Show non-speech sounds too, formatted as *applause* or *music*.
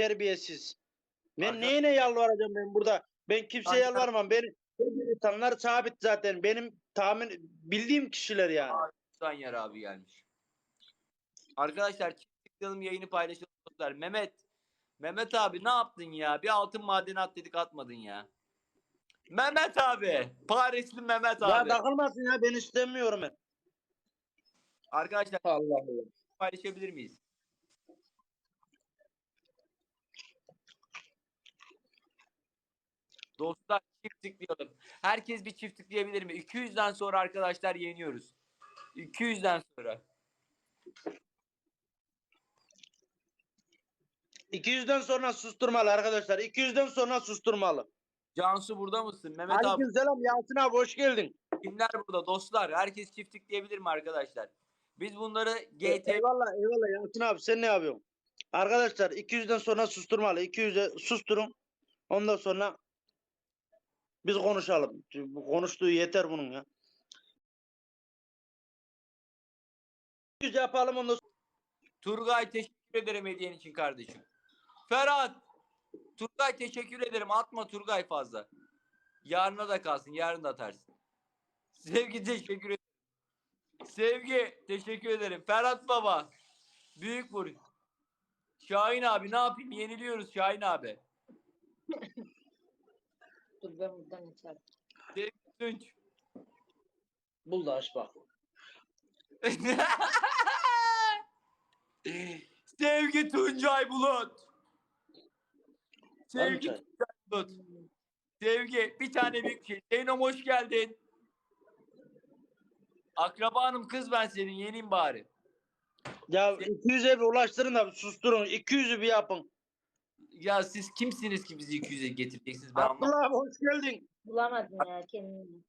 Terbiyesiz. Ben Arka- neyine yalvaracağım ben burada? Ben kimseye Arka- yalvarmam. Benim benim insanlar sabit zaten. Benim tahmin bildiğim kişiler yani. Sanyer abi gelmiş. Arkadaşlar çift tıklayalım yayını paylaşalım. dostlar. Mehmet. Mehmet abi ne yaptın ya? Bir altın madeni at dedik atmadın ya. Mehmet abi. Parisli Mehmet Ya abi. takılmasın ya ben istemiyorum ben. Arkadaşlar Allah Allah. paylaşabilir miyiz? Dostlar çift tıklayalım. Herkes bir çift tıklayabilir mi? 200'den sonra arkadaşlar yeniyoruz. 200'den sonra. 200'den sonra susturmalı arkadaşlar. 200'den sonra susturmalı. Cansu burada mısın? Mehmet abi Aleyküm selam Yasin abi hoş geldin. kimler burada? Dostlar herkes çift tıklayabilir mi arkadaşlar? Biz bunları GT Eyvallah eyvallah Yasin abi sen ne yapıyorsun? Arkadaşlar 200'den sonra susturmalı. 200'e susturun. Ondan sonra biz konuşalım. Konuştuğu yeter bunun ya. 200 yapalım sonra. Turgay teşekkür ederim hediyen için kardeşim. Ferhat Turgay teşekkür ederim. Atma Turgay fazla. Yarına da kalsın. Yarın da atarsın. Sevgi teşekkür ederim. Sevgi teşekkür ederim. Ferhat baba. Büyük vur. Şahin abi ne yapayım? Yeniliyoruz Şahin abi. Dur ben buradan açarım. Sevgi Tunç. Bul da aç bak. *laughs* Sevgi Tuncay Bulut. Sevgi Tuncay. Bulut. Sevgi bir tane büyük şey. Zeynom hoş geldin. Akrabanım kız ben senin yeneyim bari. Ya 200'e bir ulaştırın da bir susturun. 200'ü bir yapın. Ya siz kimsiniz ki bizi 200'e getireceksiniz ben. Abdullah abi hoş geldin. Bulamadım ya kendimi.